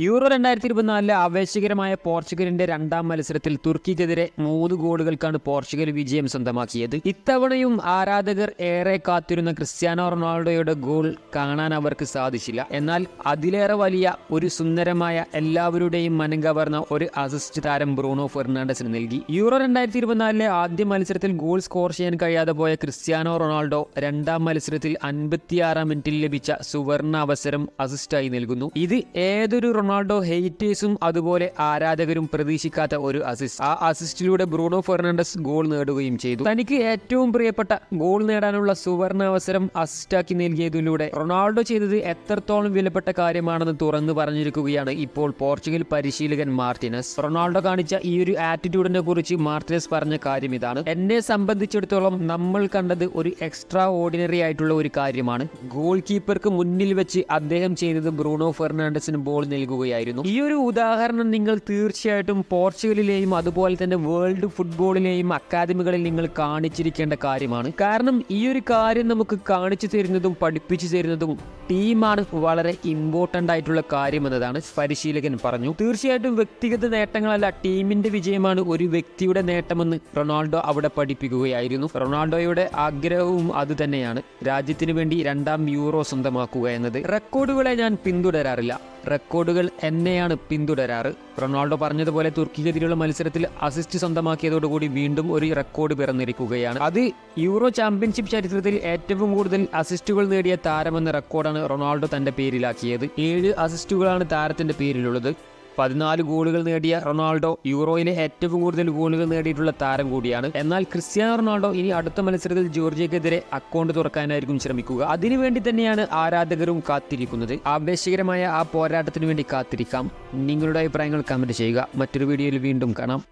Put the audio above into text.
Euro രണ്ടായിരത്തി ഇരുപത്തിനാലിലെ ആവേശകരമായ പോർച്ചുഗലിന്റെ രണ്ടാം മത്സരത്തിൽ തുർക്കിക്കെതിരെ മൂന്ന് ഗോളുകൾക്കാണ് പോർച്ചുഗൽ വിജയം സ്വന്തമാക്കിയത്. ഇത്തവണയും ആരാധകർ ഏറെ കാത്തിരുന്ന ക്രിസ്ത്യാനോ റൊണാൾഡോയുടെ ഗോൾ കാണാൻ അവർക്ക് സാധിച്ചില്ല. എന്നാൽ അതിലേറെ വലിയ ഒരു സുന്ദരമായ എല്ലാവരുടെയും മനം കവർന്ന ഒരു അസിസ്റ്റ് താരം ബ്രൂണോ ഫെർണാണ്ടസിന് നൽകി. യൂറോ രണ്ടായിരത്തി ഇരുപത്തിനാലിലെ ആദ്യ മത്സരത്തിൽ ഗോൾ സ്കോർ ചെയ്യാൻ കഴിയാതെ പോയ ക്രിസ്ത്യാനോ റൊണാൾഡോ രണ്ടാം മത്സരത്തിൽ അൻപത്തിയാറാം മിനിറ്റിൽ ലഭിച്ച സുവർണ അവസരം അസിസ്റ്റായി നൽകുന്നു. ഇത് ഏതൊരു റൊണാൾഡോ ഹെയ്റ്റേഴ്സും അതുപോലെ ആരാധകരും പ്രതീക്ഷിക്കാത്ത ഒരു അസിസ്റ്റ് ആ അസിസ്റ്റിലൂടെ ബ്രൂണോ ഫെർണാണ്ടസ് ഗോൾ നേടുകയും ചെയ്തു. തനിക്ക് ഏറ്റവും പ്രിയപ്പെട്ട ഗോൾ നേടാനുള്ള സുവർണ അവസരം അസിസ്റ്റാക്കി നൽകിയതിലൂടെ റൊണാൾഡോ ചെയ്തത് എത്രത്തോളം വിലപ്പെട്ട കാര്യമാണെന്ന് തുറന്നു പറഞ്ഞിരിക്കുകയാണ് ഇപ്പോൾ പോർച്ചുഗൽ പരിശീലകൻ മാർട്ടിനസ്. റൊണാൾഡോ കാണിച്ച ഈ ഒരു ആറ്റിറ്റ്യൂഡിനെ കുറിച്ച് മാർട്ടിനസ് പറഞ്ഞ കാര്യം ഇതാണ്. എന്നെ സംബന്ധിച്ചിടത്തോളം നമ്മൾ കണ്ടത് ഒരു എക്സ്ട്രാ ഓർഡിനറി ആയിട്ടുള്ള ഒരു കാര്യമാണ്. ഗോൾ കീപ്പർക്ക് മുന്നിൽ വെച്ച് അദ്ദേഹം ചെയ്തത് ബ്രൂണോ ഫെർണാണ്ടസിന് ബോൾ നൽകുകയായിരുന്നു. ഈ ഒരു ഉദാഹരണം നിങ്ങൾ തീർച്ചയായിട്ടും പോർച്ചുഗലിലെയും അതുപോലെ തന്നെ വേൾഡ് ഫുട്ബോളിലെയും അക്കാദമികളിൽ നിങ്ങൾ കാണിച്ചിരിക്കേണ്ട കാര്യമാണ്. കാരണം ഈ ഒരു കാര്യം നമുക്ക് കാണിച്ചു തരുന്നതും പഠിപ്പിച്ചു തരുന്നതും ടീമാണ് വളരെ ഇമ്പോർട്ടന്റ് ആയിട്ടുള്ള കാര്യം എന്നതാണ് പരിശീലകൻ പറഞ്ഞു. തീർച്ചയായിട്ടും വ്യക്തിഗത നേട്ടങ്ങളല്ല ടീമിന്റെ വിജയമാണ് ഒരു വ്യക്തിയുടെ നേട്ടമെന്ന് റൊണാൾഡോ അവിടെ പഠിപ്പിക്കുകയായിരുന്നു. റൊണാൾഡോയുടെ ആഗ്രഹവും അതുതന്നെയാണ് രാജ്യത്തിന് വേണ്ടി രണ്ടാം യൂറോ സ്വന്തമാക്കുക എന്നത്. റെക്കോർഡുകളെ ഞാൻ പിന്തുടരാറില്ല. റെക്കോർഡുകൾ എന്നെയാണ് പിന്തുടരാറ്. റൊണാൾഡോ പറഞ്ഞതുപോലെ തുർക്കിക്കെതിരെയുള്ള മത്സരത്തിൽ അസിസ്റ്റ് സ്വന്തമാക്കിയതോടുകൂടി വീണ്ടും ഒരു റെക്കോർഡ് പിറന്നിരിക്കുകയാണ്. അത് യൂറോ ചാമ്പ്യൻഷിപ്പ് ചരിത്രത്തിൽ ഏറ്റവും കൂടുതൽ അസിസ്റ്റുകൾ നേടിയ താരമെന്ന റെക്കോർഡാണ് റൊണാൾഡോ തന്റെ പേരിലാക്കിയത്. ഏഴ് അസിസ്റ്റുകളാണ് താരത്തിന്റെ പേരിലുള്ളത്. പതിനാല് ഗോളുകൾ നേടിയ റൊണാൾഡോ യൂറോയിലെ ഏറ്റവും കൂടുതൽ ഗോളുകൾ നേടിയിട്ടുള്ള താരം കൂടിയാണ്. എന്നാൽ ക്രിസ്ത്യാനോ റൊണാൾഡോ ഇനി അടുത്ത മത്സരത്തിൽ ജോർജിയക്കെതിരെ അക്കൗണ്ട് തുറക്കാനായിരിക്കും ശ്രമിക്കുക. അതിനുവേണ്ടി തന്നെയാണ് ആരാധകരും കാത്തിരിക്കുന്നത്. ആവേശകരമായ ആ പോരാട്ടത്തിനു വേണ്ടി കാത്തിരിക്കാം. നിങ്ങളുടെ അഭിപ്രായങ്ങൾ കമന്റ് ചെയ്യുക. മറ്റൊരു വീഡിയോയിൽ വീണ്ടും കാണാം.